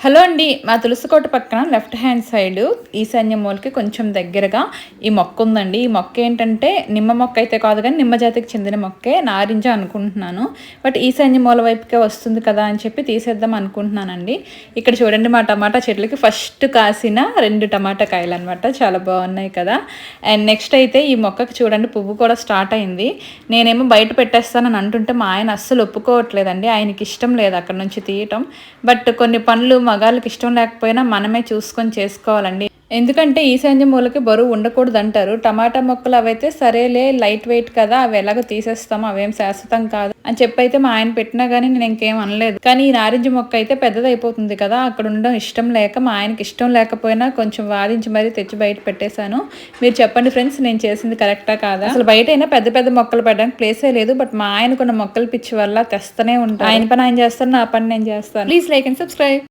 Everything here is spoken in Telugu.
హలో అండి మా తులసికోట పక్కన లెఫ్ట్ హ్యాండ్ సైడ్ ఈశాన్య మూలకి కొంచెం దగ్గరగా ఈ మొక్క ఉందండి. ఈ మొక్క ఏంటంటే నిమ్మ మొక్క అయితే కాదు కానీ నిమ్మ జాతికి చెందిన మొక్కే నారింజ అనుకుంటున్నాను. బట్ ఈశాన్య మూల వైపుకే వస్తుంది కదా అని చెప్పి తీసేద్దాం అనుకుంటున్నానండి. ఇక్కడ చూడండి మా టమాటా చెట్లకి ఫస్ట్ కాసిన రెండు టమాటా కాయలు అనమాట చాలా బాగున్నాయి కదా. అండ్ నెక్స్ట్ అయితే ఈ మొక్కకి చూడండి పువ్వు కూడా స్టార్ట్ అయింది. నేనేమో బయట పెట్టేస్తానని అంటుంటే మా ఆయన అస్సలు ఒప్పుకోవట్లేదండి. ఆయనకి ఇష్టం లేదు అక్కడ నుంచి తీయటం. బట్ కొన్ని పనులు మగాళ్ళకి ఇష్టం లేకపోయినా మనమే చూసుకొని చేసుకోవాలండి. ఎందుకంటే ఈశాన్య మూలకి బరువు ఉండకూడదు అంటారు టమాటా మొక్కలు అవైతే సరేలే లైట్ వెయిట్ కదా అవి ఎలాగో తీసేస్తాము అవేం శాశ్వతం కాదు అని చెప్పి అయితే మా ఆయన పెట్టినా కానీ నేను ఇంకేం అనలేదు. కానీ ఈ నారింజ మొక్క అయితే పెద్దదైపోతుంది కదా అక్కడ ఉండడం ఇష్టం లేక మా ఆయనకి ఇష్టం లేకపోయినా కొంచెం వాదించి మరీ తెచ్చి బయట పెట్టేశాను. మీరు చెప్పండి ఫ్రెండ్స్ నేను చేసింది కరెక్టా కాదా? అసలు బయట అయినా పెద్ద పెద్ద మొక్కలు పెట్టడానికి ప్లేసే లేదు బట్ మా ఆయనకున్న మొక్కలు పిచ్చి వల్ల తెస్తూనే ఉంటాను ఆయన పని ఆయన చేస్తాను నా పని నేను చేస్తాను. Please like and subscribe.